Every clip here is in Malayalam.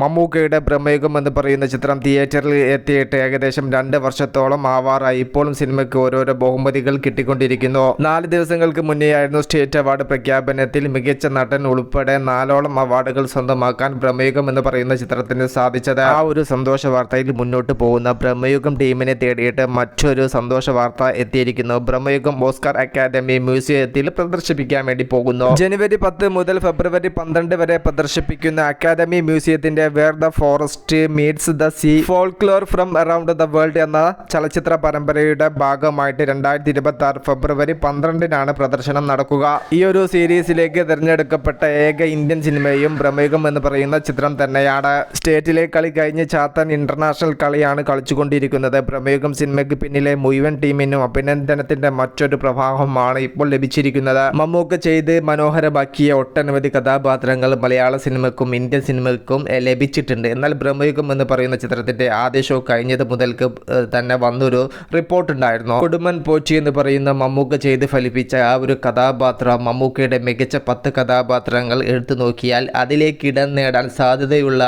മമ്മൂക്കയുടെ ബ്രഹ്മയുഗം എന്ന് പറയുന്ന ചിത്രം തിയേറ്ററിൽ എത്തിയിട്ട് ഏകദേശം രണ്ട് വർഷത്തോളം ആവാറായി. ഇപ്പോഴും സിനിമയ്ക്ക് ഓരോരോ ബഹുമതികൾ കിട്ടിക്കൊണ്ടിരിക്കുന്നു. നാല് ദിവസങ്ങൾക്ക് മുന്നേ ആയിരുന്നു സ്റ്റേറ്റ് അവാർഡ് പ്രഖ്യാപനത്തിൽ മികച്ച നടൻ ഉൾപ്പെടെ നാലോളം അവാർഡുകൾ സ്വന്തമാക്കാൻ ബ്രഹ്മയുഗം എന്ന് പറയുന്ന ചിത്രത്തിന് സാധിച്ചത്. ആ ഒരു സന്തോഷ വാർത്തയിൽ മുന്നോട്ട് പോകുന്ന ബ്രഹ്മയുഗം ടീമിനെ തേടിയിട്ട് മറ്റൊരു സന്തോഷ വാർത്ത എത്തിയിരിക്കുന്നു. ബ്രഹ്മയുഗം ഓസ്കാർ അക്കാദമി മ്യൂസിയത്തിൽ പ്രദർശിപ്പിക്കാൻ വേണ്ടി പോകുന്നു. ജനുവരി പത്ത് മുതൽ ഫെബ്രുവരി പന്ത്രണ്ട് വരെ പ്രദർശിപ്പിക്കുന്ന academy മ്യൂസിയത്തിന്റെ where the forest meets the sea folklore from around the world എന്ന ചലച്ചിത്ര പരമ്പരയുടെ ഭാഗമായിട്ട് രണ്ടായിരത്തി ഇരുപത്തി ആറ് ഫെബ്രുവരി പന്ത്രണ്ടിനാണ് പ്രദർശനം നടക്കുക. ഈ ഒരു സീരീസിലേക്ക് തിരഞ്ഞെടുക്കപ്പെട്ട ഏക ഇന്ത്യൻ സിനിമയും പ്രമേഹം എന്ന് പറയുന്ന ചിത്രം തന്നെയാണ്. സ്റ്റേറ്റിലെ കളി കഴിഞ്ഞ് ചാത്തൻ ഇന്റർനാഷണൽ കളിയാണ് കളിച്ചുകൊണ്ടിരിക്കുന്നത്. പ്രമേഹം സിനിമയ്ക്ക് പിന്നിലെ മുഴുവൻ ടീമിനും അഭിനന്ദനത്തിന്റെ മറ്റൊരു പ്രഭാവമാണ് ഇപ്പോൾ ലഭിച്ചിരിക്കുന്നത്. മമ്മൂക്ക ചെയ്ത് മനോഹരമാക്കിയ ഒട്ടനവധി കഥാപാത്രങ്ങൾ മലയാള സിനിമയ്ക്കും ഇന്ത്യൻ സിനിമയ്ക്കും ലഭിച്ചിട്ടുണ്ട്. എന്നാൽ ബ്രഹ്മയുഗം എന്ന് പറയുന്ന ചിത്രത്തിന്റെ ആദ്യ ഷോ കഴിഞ്ഞത് മുതൽക്ക് തന്നെ വന്നൊരു റിപ്പോർട്ട് ഉണ്ടായിരുന്നു. കൊടുമൻ പോച്ചി എന്ന് പറയുന്ന മമ്മൂക്ക ചെയ്ത് ഫലിപ്പിച്ച ആ ഒരു കഥാപാത്രം മമ്മൂക്കയുടെ മികച്ച പത്ത് കഥാപാത്രങ്ങൾ എടുത്തു നോക്കിയാൽ അതിലേക്ക് ഇടം നേടാൻ സാധ്യതയുള്ള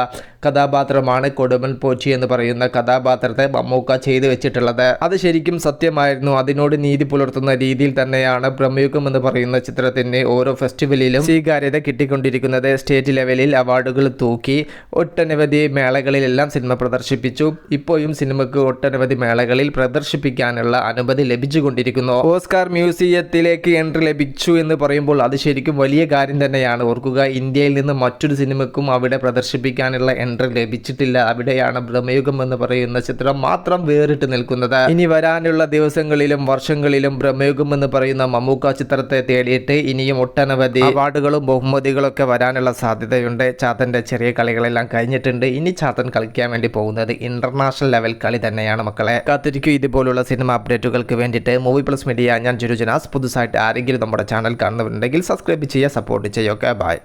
കഥാപാത്രമാണ് കൊടുമൻ പോച്ചി എന്ന് പറയുന്ന കഥാപാത്രത്തെ മമ്മൂക്ക ചെയ്തു വെച്ചിട്ടുള്ളത്. അത് ശരിക്കും സത്യമായിരുന്നു. അതിനോട് നീതി പുലർത്തുന്ന രീതിയിൽ തന്നെയാണ് ബ്രഹ്മയുഗം എന്ന് പറയുന്ന ചിത്രത്തിന് ഓരോ ഫെസ്റ്റിവലിലും സ്വീകാര്യത കിട്ടിക്കൊണ്ടിരിക്കുന്നത്. സ്റ്റേറ്റ് ലെവലിൽ അവാർഡുകൾ തൂക്കി ഒട്ടനവധി മേളകളിലെല്ലാം സിനിമ പ്രദർശിപ്പിച്ചു. ഇപ്പോഴും സിനിമയ്ക്ക് ഒട്ടനവധി മേളകളിൽ പ്രദർശിപ്പിക്കാനുള്ള അനുമതി ലഭിച്ചുകൊണ്ടിരിക്കുന്നു. ഓസ്കാർ മ്യൂസിയത്തിലേക്ക് എൻട്രി ലഭിച്ചു എന്ന് പറയുമ്പോൾ അത് ശരിക്കും വലിയ കാര്യം തന്നെയാണ്. ഓർക്കുക ഇന്ത്യയിൽ നിന്ന് മറ്റൊരു സിനിമയ്ക്കും അവിടെ പ്രദർശിപ്പിക്കാനുള്ള എൻട്രി ലഭിച്ചിട്ടില്ല. അവിടെയാണ് ബ്രഹ്മയുഗം എന്ന് പറയുന്ന ചിത്രം മാത്രം വേറിട്ട് നിൽക്കുന്നത്. ഇനി വരാനുള്ള ദിവസങ്ങളിലും വർഷങ്ങളിലും ബ്രഹ്മയുഗം എന്ന് പറയുന്ന മമ്മൂക്ക ചിത്രത്തെ തേടിയിട്ട് ഇനിയും ഒട്ടനവധി അവാർഡുകളും ബഹുമതികളൊക്കെ വരാനുള്ള സാധ്യതയുണ്ട്. ചാത്തന്റെ ചെറിയ കളികളെല്ലാം കഴിഞ്ഞിട്ടുണ്ട്. ഇനി ചാത്തൻ കളിക്കാൻ വേണ്ടി പോകുന്നത് ഇന്റർനാഷണൽ ലെവൽ കളി തന്നെയാണ് മക്കളെ. കാത്തിരിക്കും ഇതുപോലുള്ള സിനിമ അപ്ഡേറ്റുകൾക്ക് വേണ്ടിയിട്ട് മൂവി പ്ലസ് മീഡിയ ഞാൻ ജുരുജനാസ് പുതുസായിട്ട് ആരെങ്കിലും നമ്മുടെ ചാനൽ കാണുന്നുണ്ടെങ്കിൽ സബ്സ്ക്രൈബ് ചെയ്യുക സപ്പോർട്ട് ചെയ്യുക. ബൈ